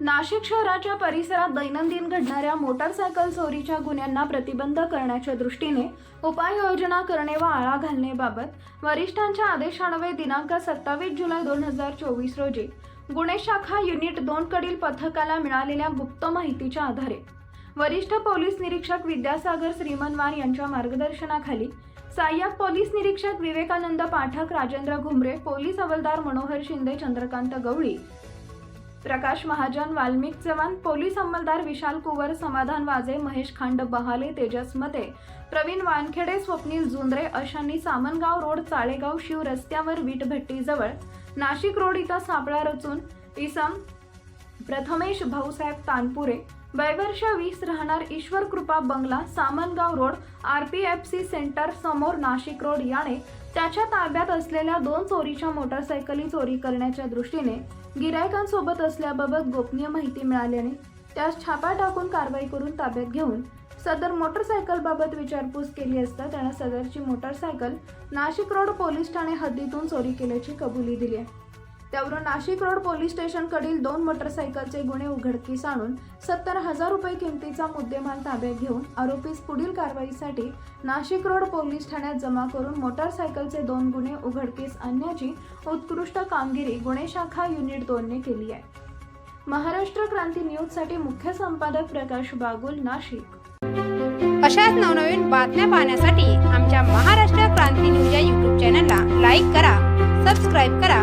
नाशिक शहराच्या परिसरात दैनंदिन घडणाऱ्या मोटारसायकल चोरीच्या गुन्ह्यांना प्रतिबंध करण्याच्या दृष्टीने उपाययोजना करणे व आळा घालण्याबाबत वरिष्ठांच्या आदेशान्वये दिनांक सत्तावीस जुलै दोन हजार चोवीस रोजी गुन्हे शाखा युनिट दोनकडील पथकाला मिळालेल्या गुप्त माहितीच्या आधारे वरिष्ठ पोलीस निरीक्षक विद्यासागर श्रीमनवार यांच्या मार्गदर्शनाखाली सहाय्यक पोलीस निरीक्षक विवेकानंद पाठक राजेंद्र घुमरे पोलीस हवलदार मनोहर शिंदे चंद्रकांत गवळी प्रकाश महाजन वाल्मिक चव्हाण पोलीस अंमलदार विशाल कुवर समाधान वाजे महेश खांड बहाले तेजस मते प्रवीण वानखेडे स्वप्नील जुंद्रे अशांनी सामनगाव रोड चाळेगाव शिव रस्त्यावर वीटभट्टीजवळ नाशिक रोड इथं सापळा रचून इसम प्रथमेश भाऊसाहेब तानपुरे वयवर्ष वीस राहणार ईश्वर कृपा बंगला Samangaon road R P F C centre समोर नाशिक रोड याने त्याच्या ताब्यात असलेल्या दोन चोरीच्या मोटारसायकली चोरी करण्याच्या दृष्टीने गिरायकांसोबत असल्याबाबत गोपनीय माहिती मिळाल्याने त्यास छापा टाकून कारवाई करून ताब्यात घेऊन सदर मोटरसायकलबाबत विचारपूस केली असता त्यानं सदरची मोटारसायकल नाशिक रोड पोलीस ठाणे हद्दीतून चोरी केल्याची कबुली दिली आहे. त्यावरून नाशिक रोड पोलीस स्टेशनकडील दोन मोटरसायकलचे गुन्हे उघडकीस आणून सत्तर हजार रुपये किमतीचा मुद्देमाल ताब्यात घेऊन आरोपीस पुढील कारवाईसाठी नाशिक रोड पोलीस ठाण्यात जमा करून मोटारसायकलचे दोन गुन्हे उघडकीस आणण्याची उत्कृष्ट कामगिरी गुन्हे शाखा युनिट दोनने केली आहे. महाराष्ट्र क्रांती न्यूजसाठी मुख्य संपादक प्रकाश बागुल नाशिक. अशाच नवनवीन बातम्या पाहण्यासाठी आमच्या महाराष्ट्र क्रांती न्यूज या यूट्यूब चॅनलला लाईक करा सबस्क्राईब करा